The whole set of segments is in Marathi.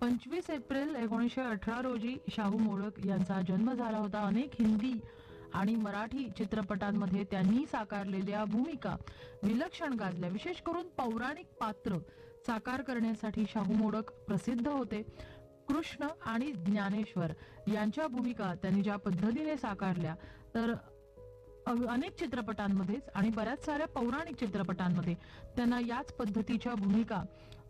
पंचवीस एप्रिल एकोणीसशे अठरा रोजी शाहू मोडक यांचा जन्म झाला होता. अनेक हिंदी आणि मराठी चित्रपटांमध्ये त्यांनी साकारलेल्या भूमिका विलक्षण गाजल्या. विशेष करून पौराणिक पात्र साकार करण्यासाठी शाहू मोडक प्रसिद्ध होते. कृष्ण आणि ज्ञानेश्वर यांच्या भूमिका त्यांनी ज्या पद्धतीने साकारल्या तर अनेक चित्रपटांमध्येच आणि बऱ्याच साऱ्या पौराणिक चित्रपटांमध्ये त्यांना याच पद्धतीच्या भूमिका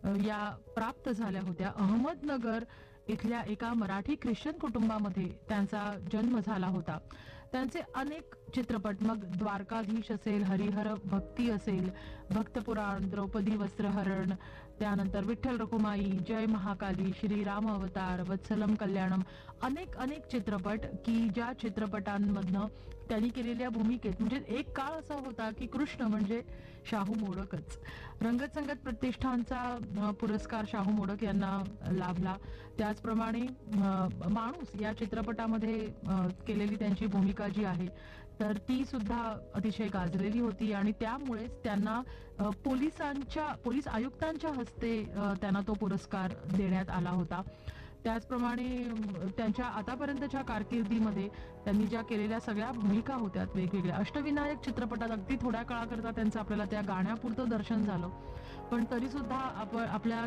या प्राप्त झाल्या होत्या. अहमदनगर इथल्या एका मराठी ख्रिश्चन कुटुंबामध्ये त्यांचा जन्म झाला होता. त्यांचे अनेक चित्रपट. मग द्वारकाधीश असेल हरिहर भक्ती असेल भक्तपुराण द्रौपदी वस्त्रहरण त्यानंतर विठ्ठल रकुमाई जय महाकाली श्रीराम अवतार वत्सलम कल्याणम अनेक अनेक चित्रपट की ज्या चित्रपटांमधनं त्यांनी केलेल्या भूमिकेत. म्हणजे एक काळ असा होता की कृष्ण म्हणजे शाहू मोडकच. रंगत संगत प्रतिष्ठानचा पुरस्कार शाहू मोडक यांना लाभला. त्याचप्रमाणे माणूस या चित्रपटामध्ये केलेली त्यांची भूमिका जी आहे तर ती सुद्धा अतिशय गाजलेली होती आणि त्यामुळेच त्यांना पोलिसांच्या पोलीस आयुक्तांच्या हस्ते त्यांना तो पुरस्कार देण्यात आला होता. त्याचप्रमाणे त्यांच्या आतापर्यंतच्या कारकिर्दीमध्ये त्यांनी ज्या केलेल्या सगळ्या भूमिका होत्या वेगवेगळ्या. अष्टविनायक चित्रपटात अगदी थोड्या काळाकरता त्यांचं आपल्याला त्या गाण्यापुरतं दर्शन झालं. पण तरी सुद्धा आपण आपल्या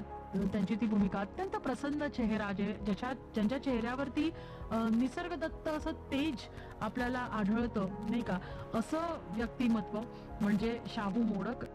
त्यांची ती भूमिका अत्यंत प्रसन्न चेहरा जे ज्याच्या ज्यांच्या चेहऱ्यावरती निसर्गदत्त असं तेज आपल्याला आढळतं नाही का? असं व्यक्तिमत्व म्हणजे शाहू मोडक